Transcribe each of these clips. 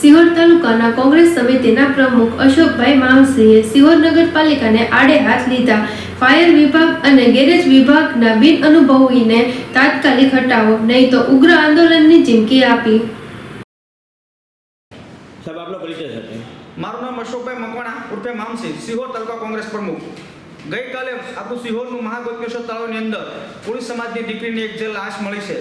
સિહોર તાલુકાના કોંગ્રેસ સમિતિના પ્રમુખ અશોકભાઈ માવસિંહે સિહોર નગરપાલિકાને આડે હાથ લીધા. ફાયર વિભાગ અને ગેરેજ વિભાગના બિન અનુભવીને તાત્કાલિક હટાવો નહીં તો ઉગ્ર આંદોલનની ચીમકી આપી. સાહેબ આપનો પરિચય સાથે મારું નામ અશોકભાઈ મકવાણા ઉર્ફે મામસિંહ સિહોર તાલુકા કોંગ્રેસ પ્રમુખ. ગઈકાલે આપણું સિહોરનું મહાગોત્મેશ્વર તળાવની અંદર કોળી સમાજની દીકરીની એક જે લાશ મળી છે.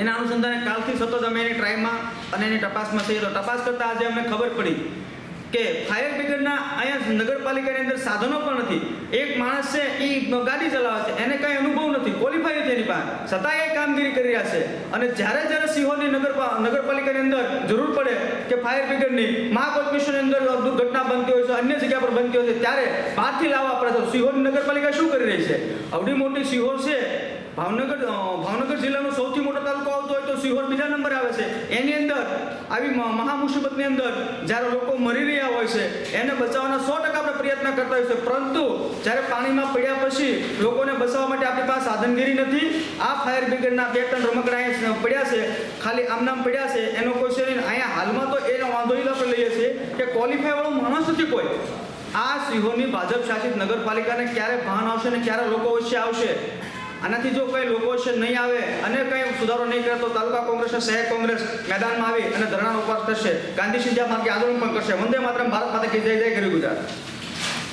એના અનુસંધાને કાલથી સતત અમે એની ટ્રાયમાં અને એની તપાસમાં થઈ તો તપાસ કરતાં આજે અમને ખબર પડી કે ફાયર બ્રિગેડના અહીંયા નગરપાલિકાની અંદર સાધનો પણ નથી. એક માણસ છે એ ગાડી ચલાવે છે. એને કાંઈ અનુભવ નથી. ક્વોલિફાઈ નથી એની પાસે. છતાં એ કામગીરી કરી રહ્યા છે. અને જ્યારે જ્યારે સિંહોની નગર નગરપાલિકાની અંદર જરૂર પડે કે ફાયર બ્રિગેડની મહાકોટમિશનની અંદર દુર્ઘટના બનતી હોય છે, અન્ય જગ્યા પર બનતી હોય છે, ત્યારે બહારથી લાવવા પડે છે. સિંહોની નગરપાલિકા શું કરી રહી છે? અવડી મોટી સિંહો છે ભાવનગર ભાવનગર જિલ્લાનો સૌથી મોટો તાલુકો આવતો હોય તો સિહોર બીજા નંબરે આવે છે. એની અંદર, આવી મહા મુસીબતની અંદર જ્યારે લોકો મરી રહ્યા હોય છે, એને બચાવવાના સો ટકા આપણે પ્રયત્ન કરતા હોય છે પરંતુ જ્યારે પાણીમાં પડ્યા પછી લોકોને બચાવવા માટે આપણી પાસે સાધનગીરી નથી, આ ફાયર બ્રિગેડના બે ત્રણ રમકડા અહીંયા પડ્યા છે, ખાલી આમ નામ પડ્યા છે, એનો કોઈ છે અહીંયા હાલમાં તો એનો વાંધો ઈ આપણે લઈએ છીએ કે ક્વોલિફાયવાળો માણસ નથી કોઈ. આ સિંહોની ભાજપ શાસિત નગરપાલિકાને ક્યારે ભાન આવશે અને ક્યારે લોકો વચ્ચે આવશે? આનાથી જો કંઈ લોકો છે નહીં આવે અને કંઈ સુધારો નહીં કરે તો તાલુકા કોંગ્રેસ શહેર કોંગ્રેસ મેદાનમાં આવી અને ધરણા ઉપવાસ કરશે ગાંધી સિંધ્યા માર્ગે આંદોલન પણ કરશે. વંદે માત્ર ભારત માતા કી જય જય કરી ગુજરાત.